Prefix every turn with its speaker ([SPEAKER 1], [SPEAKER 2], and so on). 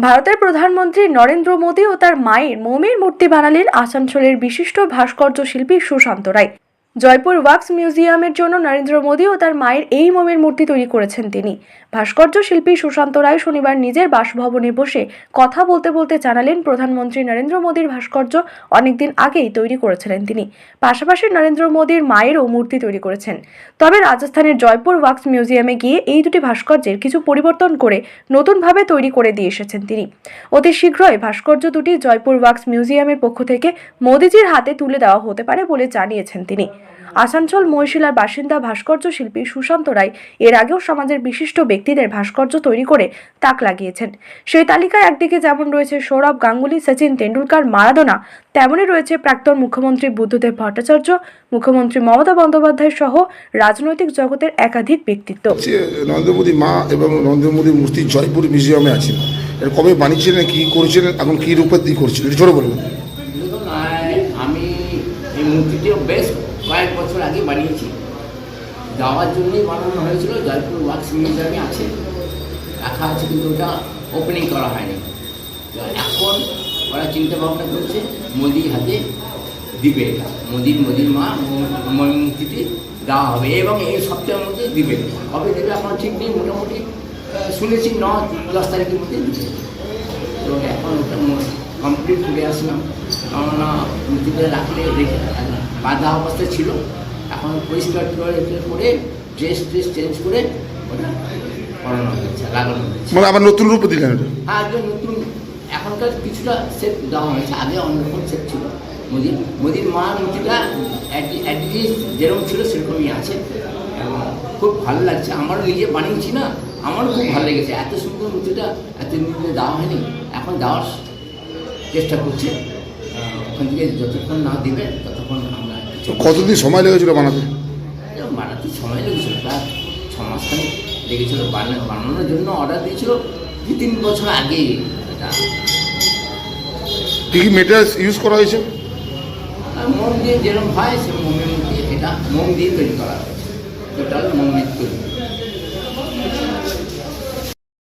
[SPEAKER 1] ভারতের প্রধানমন্ত্রী নরেন্দ্র মোদী ও তার মায়ের মোমের মূর্তি বানালেন আসানসোলের বিশিষ্ট ভাস্কর্য শিল্পী সুশান্ত রায়। জয়পুর ওয়াক্স মিউজিয়ামের জন্য নরেন্দ্র মোদী ও তার মায়ের এই মোমের মূর্তি তৈরি করেছেন তিনি। ভাস্কর্য শিল্পী সুশান্ত রায় শনিবার নিজের বাসভবনে বসে কথা বলতে বলতে জানালেন প্রধানমন্ত্রী নরেন্দ্র মোদীর ভাস্কর্য অনেকদিন আগেই তৈরি করেছিলেন তিনি। পাশাপাশি নরেন্দ্র মোদীর মায়েরও মূর্তি তৈরি করেছেন। তবে রাজস্থানের জয়পুর ওয়াক্স মিউজিয়ামে গিয়ে এই দুটি ভাস্কর্যের কিছু পরিবর্তন করে নতুনভাবে তৈরি করে দিয়ে এসেছেন তিনি। অতি শীঘ্রই ভাস্কর্য দুটি জয়পুর ওয়াক্স মিউজিয়ামের পক্ষ থেকে মোদিজির হাতে তুলে দেওয়া হতে পারে বলে জানিয়েছেন তিনি। আসানসোল মহিশিলার বাসিন্দা ভাস্কর্য শিল্পী সুশান্ত রায় এর আগেও সমাজের বিশিষ্ট ব্যক্তিদের ভাস্কর্য তৈরি করে তাক লাগিয়েছেন। সেই তালিকায় একদিকে যেমন রয়েছে সৌরভ গাঙ্গুলি সচিন তেন্ডুলকার মারাদোনা তেমনই রয়েছে প্রাক্তন মুখ্যমন্ত্রী বুদ্ধদেব ভট্টাচার্য মুখ্যমন্ত্রী মমতা বন্দ্যোপাধ্যায় সহ রাজনৈতিক জগতের একাধিক ব্যক্তিত্ব।
[SPEAKER 2] নরেন্দ্র মোদী মা এবং নরেন্দ্র মোদীর মূর্তি জয়পুর মিউজিয়ামে আছেন এর কবে বানিয়েছিলেন কী করেছিলেন এখন কী রূপে কী করছিলেন একটু ছোটো বলবেন
[SPEAKER 3] আমি এই মূর্তিটিও বেশ কয়েক বছর আগে বানিয়েছি। যাওয়ার জন্যই বানানো হয়েছিল, জয়পুর ওয়াক্স মিউজিয়ামে আছে। রাখা আছে কিন্তু ওটা ওপেনিং করা হয়নি। এখন ওরা চিন্তা ভাবনা করছে, মোদির হাতে দিবে এটা। মোদির মোদির মা ম- ম- মূর্তিটি দেওয়া হবে এবং এই সপ্তাহের মধ্যে দিবে। কবে দেবে এখন ঠিক নেই, মোটামুটি শুনেছি ন দশ তারিখের মধ্যে দিবে তো এখন ওটা কমপ্লিট করে আসলাম। কেননা মূর্তিতে রাখলে রেখে বাঁধা অবস্থায় ছিল। এখন পরিষ্কার করে করে ড্রেস ট্রেস চেঞ্জ করে ওটা করানো হয়েছে লাগানো হয়েছে।
[SPEAKER 2] মানে আবার নতুন রূপে দিলেন
[SPEAKER 3] আর আগে নতুন এখনকার কিছুটা সেট দেওয়া হয়েছে। আগে অন্যরকম সেট ছিল। মোদির মোদির মা মূর্তিটা অ্যাটলিস্ট যেরকম ছিল সেরকমই আছে। খুব ভালো লাগছে। আমারও নিজে বানিয়েছি না আমারও খুব ভালো লেগেছে। এত সুন্দর মূর্তিটা এতদিন ধরে দেওয়া হয়নি। এখন দেওয়ার চেষ্টা করছে ওখান থেকে যতক্ষণ না দেবে ততক্ষণ আমরা
[SPEAKER 2] কতদিন সময় লেগেছিল বানাতে?
[SPEAKER 3] বানাতে সময় লেগেছিল প্রায় ছ মাসখানি লেগেছিল। বানা- বানানোর জন্য অর্ডার দিয়েছিল দু তিন বছর আগেই এটা।
[SPEAKER 2] কী কী মেটেরিয়ালস ইউজ করা হয়েছে?
[SPEAKER 3] মোম দিয়ে যেরকম হয় সে মোমের মধ্যে এটা মোম দিয়ে তৈরি করা হয়েছে। টোটাল মোম দিয়ে তৈরি।